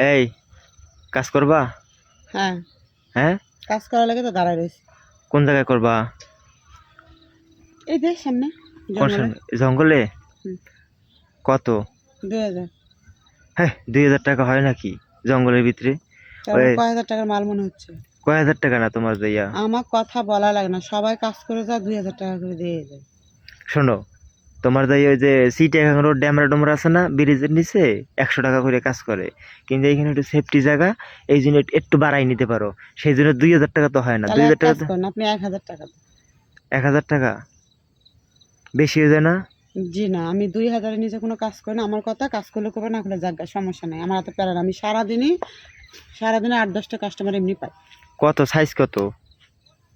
এই কাজ করবা? হ্যাঁ। হ্যাঁ? কাজ করার লাগে তো দাঁড়ায় রয়েছে। কোন জায়গায় করবা? এই যে সামনে কোন জঙ্গলে। সামনে? জঙ্গলে? কত? দুই হাজার। হ্যাঁ দুই হাজার টাকা হয় নাকি জঙ্গলের ভিতরে? কয় হাজার টাকার মাল মনে হচ্ছে? কয় হাজার টাকা না তোমার দিয়া আমার কথা বলা লাগে না। সবাই কাজ করে যা দুই হাজার টাকা করে দিয়ে যায় শোনো তোমার দাই ওই যে সিটি এখন রোড ড্যামরা ডোমরা আছে না ব্রিজের নিচে একশো টাকা করে কাজ করে। কিন্তু এইখানে একটু সেফটি জায়গা এই জন্য একটু- বাড়াই নিতে পারো। সেই জন্য দুই হাজার টাকা তো হয় না। দুই হাজার টাকা আপনি এক হাজার টাকা এক হাজার টাকা? বেশি হয়ে যায় না? জি না আমি দুই হাজারের নিচে কোনো কাজ করি না। আমার কথা কাজ করলে করবে না করলে জায়গা সমস্যা নেই। আমার এত প্যারা। আমি সারাদিনই সারাদিনে আট দশটা কাস্টমার এমনি পাই। কত? সাইজ কত?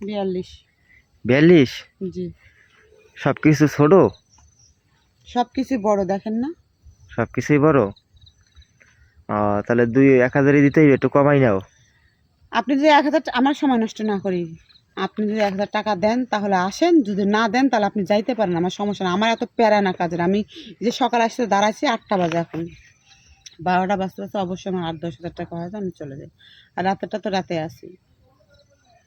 বিয়াল্লিশ। বিয়াল্লিশ? জি। সব কিছু ছোটো? সব কিছু বড় দেখেন না? সব কিছুই বড়? ও তাহলে দুই এক হাজারই দিতে হইবে একটু কমাই নাও। আপনি যদি এক হাজার আমার সময় নষ্ট না করি আপনি যদি এক হাজার টাকা দেন তাহলে আসেন। যদি না দেন তাহলে আপনি যাইতে পারেন আমার সমস্যা না। আমার এত প্যারা না কাজের। আমি যে সকাল আসতে দাঁড়াইছি আটটা বাজে এখন। বারোটা বাজতে বাজতে অবশ্যই আমার আট দশ হাজার টাকা হয় আমি চলে যাই। আর রাতেরটা তো রাতে আসি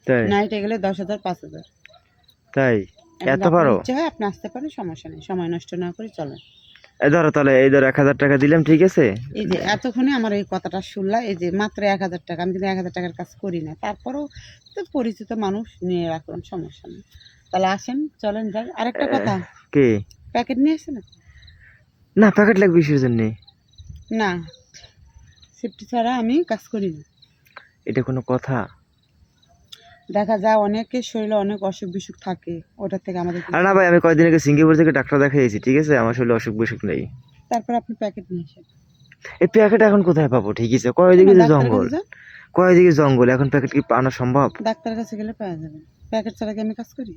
তাই? নাইটে গেলে দশ হাজার পাঁচ হাজার। তাই? এত পারো? ইচ্ছে হয় আপনি আসতে পারেন সমস্যা নেই। সময় নষ্ট না করে চলেন। এই ধরো তাহলে এই ধরো এক হাজার টাকা দিলাম ঠিক আছে? এই যে এতক্ষণে আমার এই কথাটা শুনলা এই যে মাত্র এক হাজার টাকা আমি কিন্তু এক হাজার টাকার কাজ করি না। তারপরেও তো পরিচিত মানুষ নিয়ে রাখলাম সমস্যা নেই। তাহলে আসেন চলেন যাই। আরেকটা কথা। কে? প্যাকেট নিয়ে আসেন? না প্যাকেট লাগবে কিসের জন্যে? না সেফটি ছাড়া আমি কাজ করি না। এটা কোনো কথা। দেখা যায় অনেকের শরীরে অনেক অসুখ বিসুখ থাকে ওটার থেকে আমাদের আর না ভাই আমি কয়দিন আগে সিঙ্গাপুর থেকে ডাক্তার দেখাইছি ঠিক আছে? আমার শরীরে অসুখ বিসুখ নেই। তারপর আপনি প্যাকেট নিয়ে আসেন। এই প্যাকেট এখন কোথায় পাবো? ঠিক আছে। কয়দিকে যে জঙ্গল? কাছে যান, কয়দিকে জঙ্গল? এখন প্যাকেট কি আনা সম্ভব? ডাক্তারের কাছে গেলে পাওয়া যাবে। প্যাকেট ছাড়া কি আমি কাজ করি?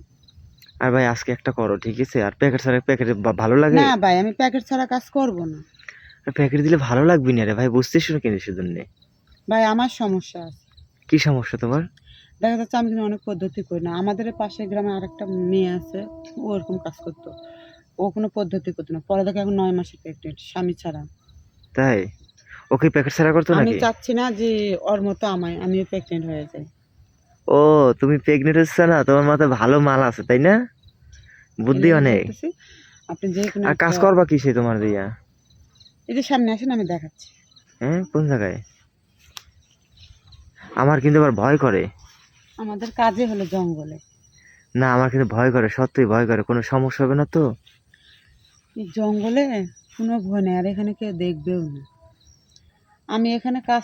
আর ভাই আজকে একটা করো ঠিক আছে? আর প্যাকেট ছাড়া প্যাকেট ভালো লাগে? না ভাই আমি প্যাকেট ছাড়া কাজ করব না। প্যাকেট দিলে ভালো লাগবে না রে ভাই বুঝতেছ না কেন সেজন্য? ভাই আমার সমস্যা আছে। কি সমস্যা তোমার? দেখা যাচ্ছে আমি কিন্তু অনেক পদ্ধতি করি না। আমাদের পাশের গ্রামে আরেকটা মেয়ে আছে ও ওরকম কাজ করতো। ও কোনো পদ্ধতি করতো না। পরে দেখে এখন নয় মাসে প্রেগনেন্ট স্বামী ছাড়া। তাই? ওকে প্যাকেট ছাড়া করতো আমি চাচ্ছি না যে ওর মতো আমায় আমিও প্রেগনেন্ট হয়ে যাই। ও তুমি প্রেগনেন্ট হচ্ছে না তোমার মাথায় ভালো মাল আছে তাই না? বুদ্ধি অনেক। আপনি যে আর কাজ করবা কিসে তোমার দিয়া এই যে সামনে আসেন আমি দেখাচ্ছি। হ্যাঁ কোন জায়গায়? আমার কিন্তু আবার ভয় করে। আমাদের কাজে হলো জঙ্গলে। না আমার কিন্তু ভয় করে সত্যি ভয় করে। কোনো সমস্যা হবে না তো? এই জঙ্গলে কোনো ভয় নেই আর এখানে কেউ দেখবেও না। আমি এখানে কাজ